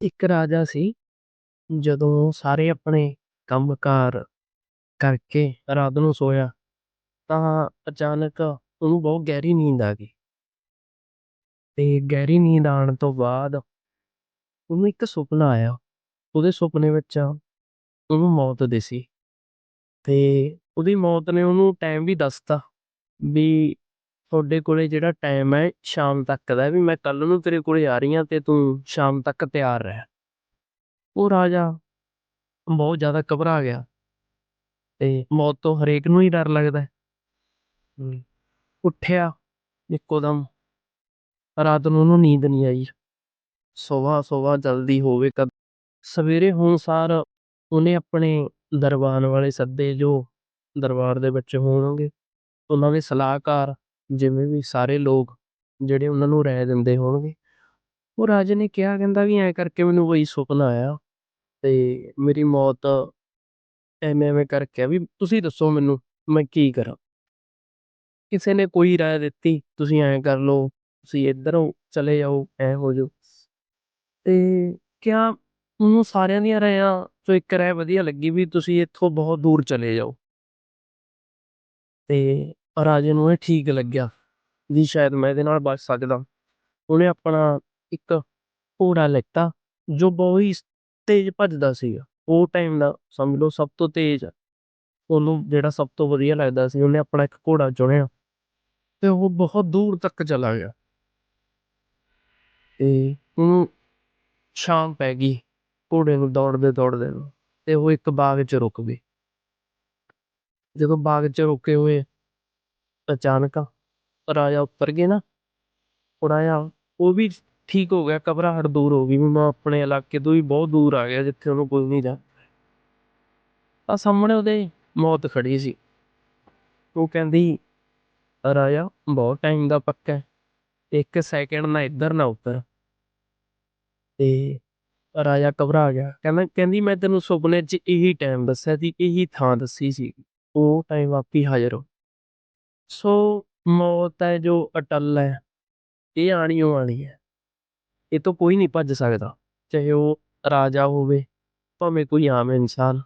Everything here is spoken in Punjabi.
ਇੱਕ ਰਾਜਾ ਸੀ, ਜਦੋਂ ਸਾਰੇ ਆਪਣੇ ਕੰਮ ਕਾਰ ਕਰਕੇ ਰਾਤ ਨੂੰ ਸੋਇਆ, ਤਾਂ ਅਚਾਨਕ ਉਹਨੂੰ ਬਹੁਤ ਗਹਿਰੀ ਨੀਂਦ ਆ ਗਈ। ਤੇ ਗਹਿਰੀ ਨੀਂਦ ਆਉਣ ਤੋਂ ਬਾਅਦ ਉਹਨੂੰ ਇੱਕ ਸੁਪਨਾ ਆਇਆ। ਉਹਦੇ ਸੁਪਨੇ ਵਿੱਚ ਉਹਨੂੰ ਮੌਤ ਦਿਸੀ। ਤੇ ਉਹਦੀ ਮੌਤ ਨੇ ਉਹਨੂੰ ਟਾਈਮ ਵੀ ਦੱਸਤਾ ਵੀ ਤੁਹਾਡੇ ਕੋਲੇ ਜਿਹੜਾ ਟਾਈਮ ਹੈ ਸ਼ਾਮ ਤੱਕ ਦਾ, ਵੀ ਮੈਂ ਕੱਲ ਨੂੰ ਤੇਰੇ ਕੋਲੇ ਆ ਰਹੀ ਹਾਂ ਤੇ ਤੂੰ ਸ਼ਾਮ ਤੱਕ ਤਿਆਰ ਰਹਿ। ਉਹ ਰਾਜਾ ਬਹੁਤ ਜ਼ਿਆਦਾ ਘਬਰਾ ਗਿਆ ਤੇ ਮੌਤ ਤੋਂ ਹਰੇਕ ਨੂੰ ਹੀ ਡਰ ਲੱਗਦਾ ਹੈ। ਉੱਠਿਆ ਇੱਕੋ ਦਮ ਰਾਤ ਨੂੰ ਉਹਨੂੰ ਨੀਂਦ ਨਹੀਂ ਆਈ। ਸੁਬਾਹ ਸੁਬਾਹ ਜਲਦੀ ਹੋਵੇ ਕਦ। ਸਵੇਰੇ ਹੋਣ ਸਾਰ ਉਹਨੇ ਆਪਣੇ ਦਰਬਾਰ ਵਾਲੇ ਸੱਦੇ ਜੋ ਦਰਬਾਰ ਦੇ ਵਿੱਚ ਹੋਣਗੇ, ਉਹਨਾਂ ਦੇ ਸਲਾਹਕਾਰ ਜਿਵੇਂ ਵੀ ਸਾਰੇ ਲੋਕ ਜਿਹੜੇ ਉਹਨਾਂ ਨੂੰ ਰਾਏ ਦਿੰਦੇ ਹੋਣਗੇ। ਉਹ ਰਾਜੇ ਨੇ ਕਿਹਾ, ਕਹਿੰਦਾ ਵੀ ਐਂ ਕਰਕੇ ਮੈਨੂੰ ਕੋਈ ਸੁਪਨਾ ਆਇਆ ਤੇ ਮੇਰੀ ਮੌਤ ਐਵੇਂ ਐਵੇਂ ਕਰਕੇ ਆ ਵੀ ਤੁਸੀਂ ਦੱਸੋ ਮੈਨੂੰ, ਮੈਂ ਕੀ ਕਰਾਂ? ਕਿਸੇ ਨੇ ਕੋਈ ਰਾਏ ਦਿੱਤੀ, ਤੁਸੀਂ ਐਂ ਕਰ ਲਓ, ਤੁਸੀਂ ਇੱਧਰੋਂ ਚਲੇ ਜਾਓ, ਐ ਹੋ ਜਾਓ। ਤੇ ਕਿਆ ਉਹਨੂੰ ਸਾਰਿਆਂ ਦੀਆਂ ਰਾਇਆਂ ਚੋਂ ਇੱਕ ਰਾਏ ਵਧੀਆ ਲੱਗੀ ਵੀ ਤੁਸੀਂ ਇੱਥੋਂ ਬਹੁਤ ਦੂਰ ਚਲੇ ਜਾਓ? ਤੇ ਰਾਜੇ ਨੂੰ ਇਹ ਠੀਕ ਲੱਗਿਆ ਵੀ ਸ਼ਾਇਦ ਮੈਂ ਇਹਦੇ ਨਾਲ ਬਚ ਸਕਦਾ। ਉਹਨੇ ਆਪਣਾ ਇੱਕ ਘੋੜਾ ਲਿੱਤਾ ਜੋ ਬਹੁਤ ਹੀ ਤੇਜ਼ ਭੱਜਦਾ ਸੀਗਾ। ਉਹ ਟਾਈਮ ਦਾ ਸਮਝ ਲਓ ਸਭ ਤੋਂ ਤੇਜ਼ ਉਹਨੂੰ ਜਿਹੜਾ ਸਭ ਤੋਂ ਵਧੀਆ ਲੱਗਦਾ ਸੀ, ਉਹਨੇ ਆਪਣਾ ਇੱਕ ਘੋੜਾ ਚੁਣਿਆ ਤੇ ਉਹ ਬਹੁਤ ਦੂਰ ਤੱਕ ਚਲਾ ਗਿਆ। ਤੇ ਉਹਨੂੰ ਸ਼ਾਮ ਪੈ ਗਈ ਘੋੜੇ ਨੂੰ ਦੌੜਦੇ ਦੌੜਦੇ ਨੂੰ ਤੇ ਉਹ ਇੱਕ ਬਾਗ 'ਚ ਰੁਕ ਗਏ ਜਦੋਂ ਬਾਗ 'ਚ ਰੁਕੇ ਹੋਏ ਅਚਾਨਕ ਰਾਜਾ ਉੱਤਰ ਗਏ ਨਾ। ਥੋੜਾ ਜਿਹਾ ਉਹ ਵੀ ਠੀਕ ਹੋ ਗਿਆ ਘਬਰਾਹਟ ਦੂਰ ਹੋ ਗਈ। ਵੀ ਮੈਂ ਆਪਣੇ ਇਲਾਕੇ ਤੋਂ ਵੀ ਬਹੁਤ ਦੂਰ ਆ ਗਿਆ, ਜਿੱਥੇ ਉਹਨੂੰ ਕੋਈ ਨਹੀਂ ਜਾ ਆ ਸਾਹਮਣੇ ਉਹਦੇ ਮੌਤ ਖੜੀ ਸੀ। ਉਹ ਕਹਿੰਦੀ, ਰਾਜਾ, ਬਹੁਤ ਟਾਈਮ ਦਾ ਪੱਕਾ ਇੱਕ ਸੈਕਿੰਡ ਨਾ ਇੱਧਰ ਨਾ ਉੱਧਰ। ਤੇ ਰਾਜਾ ਘਬਰਾ ਗਿਆ। ਕਹਿੰਦਾ, ਕਹਿੰਦੀ, ਮੈਂ ਤੈਨੂੰ ਸੁਪਨੇ 'ਚ ਇਹੀ ਟਾਈਮ ਦੱਸਿਆ ਸੀ, ਇਹੀ ਥਾਂ ਦੱਸੀ ਸੀ। ਉਹ ਟਾਈਮ ਆਪੀ ਹਾਜ਼ਰ ਹੋ ਸੋ ਮੌਤ ਹੈ ਜੋ ਅਟਲ ਹੈ, ਇਹ ਆਣੀ ਓ ਆਣੀ ਹੈ। ਇਹ ਤੋਂ ਕੋਈ ਨਹੀਂ ਭੱਜ ਸਕਦਾ, ਚਾਹੇ ਉਹ ਰਾਜਾ ਹੋਵੇ, ਭਾਵੇਂ ਕੋਈ ਆਮ ਇਨਸਾਨ।